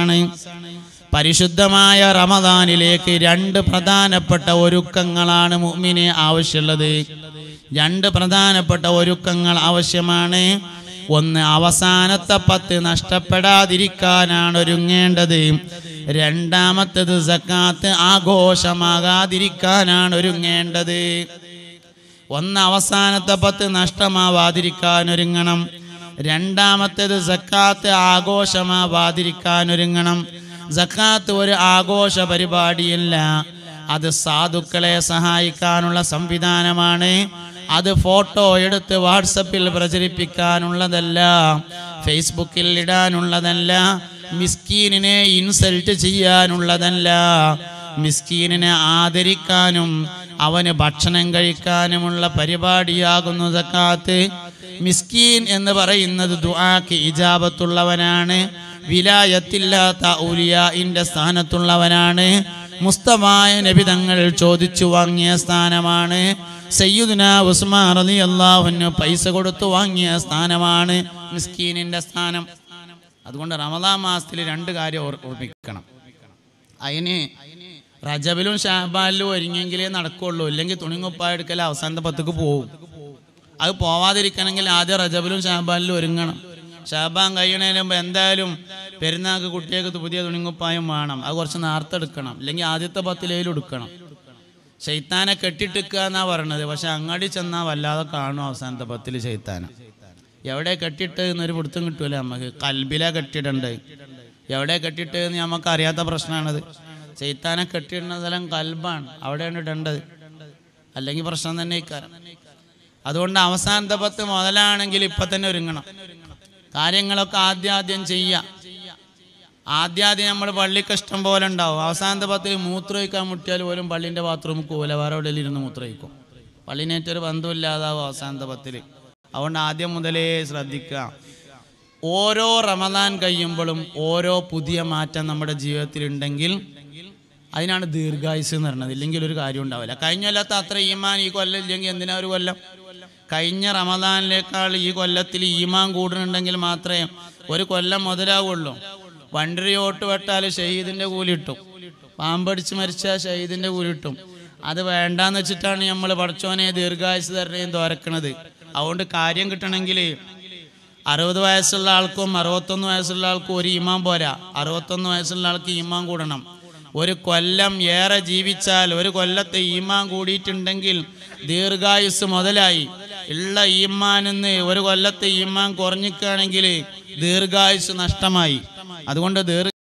ആണ്. പരിശുദ്ധമായ റമദാനിലേക്ക് രണ്ട് പ്രധാനപ്പെട്ട ഒരുക്കങ്ങളാണ് മുഅ്മിനെ ആവശ്യമുള്ളത്. രണ്ട് പ്രധാനപ്പെട്ട ഒരുക്കങ്ങൾ ആവശ്യമാണ്. ഒന്ന് അവസാനത്തെ പത്ത് നഷ്ടപ്പെടാതിരിക്കാനാണ് ഒരുങ്ങേണ്ടത്. രണ്ടാമത്തത് സക്കാത്ത് ആഘോഷമാകാതിരിക്കാനാണ് ഒരുങ്ങേണ്ടത്. ഒന്ന് അവസാനത്തെ പത്ത് നഷ്ടമാവാതിരിക്കാൻ ഒരുങ്ങണം. രണ്ടാമത്തേത് സക്കാത്ത് ആഘോഷമാവാതിരിക്കാൻ ഒരുങ്ങണം സക്കാത്ത് ഒരു ആഘോഷ പരിപാടിയല്ല. അത് സാധുക്കളെ സഹായിക്കാനുള്ള സംവിധാനമാണ്. അത് ഫോട്ടോ എടുത്ത് വാട്സപ്പിൽ പ്രചരിപ്പിക്കാനുള്ളതല്ല. ഫേസ്ബുക്കിൽ ഇടാനുള്ളതല്ല. മിസ്കീനിനെ ഇൻസൾട്ട് ചെയ്യാനുള്ളതല്ല. മിസ്കീനിനെ ആദരിക്കാനും അവന് ഭക്ഷണം കഴിക്കാനുമുള്ള പരിപാടിയാകുന്നു സക്കാത്ത്. മിസ്കീൻ എന്ന് പറയുന്നത് ദുആക്ക് ഇജാബത്തുള്ളവനാണ് വിലായത്തില്ലാത്ത ഔലിയാഇന്റെ സ്ഥാനത്തുള്ളവനാണ് മുസ്തമായ നബി തങ്ങൾ ചോദിച്ചു വാങ്ങിയ സ്ഥാനമാണ് സയ്യുദിന ഉസ്മാൻ റളിയല്ലാഹുവിന് പൈസ കൊടുത്തു വാങ്ങിയ സ്ഥാനമാണ് മിസ്കീനിന്റെ സ്ഥാനം. അതുകൊണ്ട് റമദാൻ മാസത്തിൽ രണ്ട് കാര്യം ഓർമ്മിക്കണം. അതിന് റജബിലും ഷാബാലിലും ഒരുങ്ങിയെങ്കിലേ നടക്കുള്ളൂ. ഇല്ലെങ്കിൽ തുണിങ്ങുപ്പായെടുക്കൽ അവസാനത്തെ പത്തുക്ക് പോകും അത് പോവാതിരിക്കണമെങ്കിൽ ആദ്യം റജബിലും ഷാബാനിലും ഒരുങ്ങണം. ഷാബാൻ കഴിയണതിന് മുമ്പ് എന്തായാലും പെരുന്നാൾക്ക് കുട്ടികൾക്ക് പുതിയ തുണിങ്ങുപ്പായം വേണം. അത് കുറച്ച് നേരത്തെ എടുക്കണം അല്ലെങ്കിൽ ആദ്യത്തെ പത്തിലേലും എടുക്കണം ശൈത്താനെ കെട്ടിട്ടിക്കുക എന്നാ പറയണത്. പക്ഷെ അങ്ങാടി ചെന്നാൽ വല്ലാതെ കാണും അവസാനത്തെ പത്തിൽ ശൈത്താനെ. എവിടെ കെട്ടിട്ട് എന്നൊരു പിടുത്തം കിട്ടൂല നമുക്ക് കൽബിലെ കെട്ടിടണ്ട് എവിടെ കെട്ടിട്ട് എന്ന് നമുക്ക് അറിയാത്ത പ്രശ്നമാണത്. ശൈത്താനെ കെട്ടിടുന്ന സ്ഥലം കൽബാണ്. അവിടെയാണ് ഇടേണ്ടത്. അല്ലെങ്കിൽ പ്രശ്നം തന്നെ ഇക്കാരം അതുകൊണ്ട് അവസാനത്തെ പത്ത് മുതലാണെങ്കിൽ ഇപ്പൊ തന്നെ ഒരുങ്ങണം. കാര്യങ്ങളൊക്കെ ആദ്യാദ്യം ചെയ്യാം. ആദ്യാദ്യം നമ്മൾ പള്ളിക്ക് ഇഷ്ടം പോലെ ഉണ്ടാവും. അവസാനത്തെ പത്തിൽ മൂത്രമൊഴിക്കാൻ മുട്ടിയാൽ പോലും പള്ളിന്റെ ബാത്റൂമിൽ പോകില്ല വേറെ എവിടെയെങ്കിലും ഇരുന്ന് മൂത്രമൊഴിക്കും പള്ളിനേറ്റൊരു ബന്ധമില്ലാതാവും അവസാനത്തെ പത്തിൽ അതുകൊണ്ട് ആദ്യം മുതലേ ശ്രദ്ധിക്കുക. ഓരോ റമദാൻ കഴിയുമ്പോഴും ഓരോ പുതിയ മാറ്റം നമ്മുടെ ജീവിതത്തിൽ ഉണ്ടെങ്കിൽ അതിനാണ് ദീർഘായുസ് എന്ന് പറയുന്നത്. ഇല്ലെങ്കിൽ ഒരു കാര്യം ഉണ്ടാവില്ല. കഴിഞ്ഞ കൊല്ലത്തെ അത്ര ഈമാൻ ഈ കൊല്ലം ഇല്ലെങ്കിൽ എന്തിനാ ഒരു കൊല്ലം? കഴിഞ്ഞ റമദാനിലേക്കാൾ ഈ കൊല്ലത്തിൽ ഈമാൻ കൂടുന്നുണ്ടെങ്കിൽ മാത്രമേ ഒരു കൊല്ലം മുതലാവുള്ളൂ. വണ്ടരി ഓട്ട് വെട്ടാൽ ഷഹീദിന്റെ കൂലി കിട്ടും പാമ്പടിച്ച് മരിച്ചാൽ ഷഹീദിന്റെ കൂലി കിട്ടും അത് വേണ്ടാന്ന് വെച്ചിട്ടാണ് നമ്മൾ പഠിച്ചോനെ ദീർഘായുസ് തരണേയും തോരക്കണത്. അതുകൊണ്ട് കാര്യം കിട്ടണമെങ്കിൽ അറുപത് വയസ്സുള്ള ആൾക്കും അറുപത്തൊന്ന് വയസ്സുള്ള ആൾക്കും ഒരു ഇമാം പോരാ. അറുപത്തൊന്ന് വയസ്സുള്ള ആൾക്ക് ഇമാം കൂടണം. ഒരു കൊല്ലം ഏറെ ജീവിച്ചാൽ ഒരു കൊല്ലത്തെ ഈമാൻ കൂടിയിട്ടുണ്ടെങ്കിൽ ദീർഘായുസ് മുതലായി. ഉള്ള ഈമാനിന്ന് ഒരു കൊല്ലത്തെ ഈമാൻ കുറഞ്ഞിക്കുകയാണെങ്കിൽ ദീർഘായുസ് നഷ്ടമായി. അതുകൊണ്ട് ദീർഘ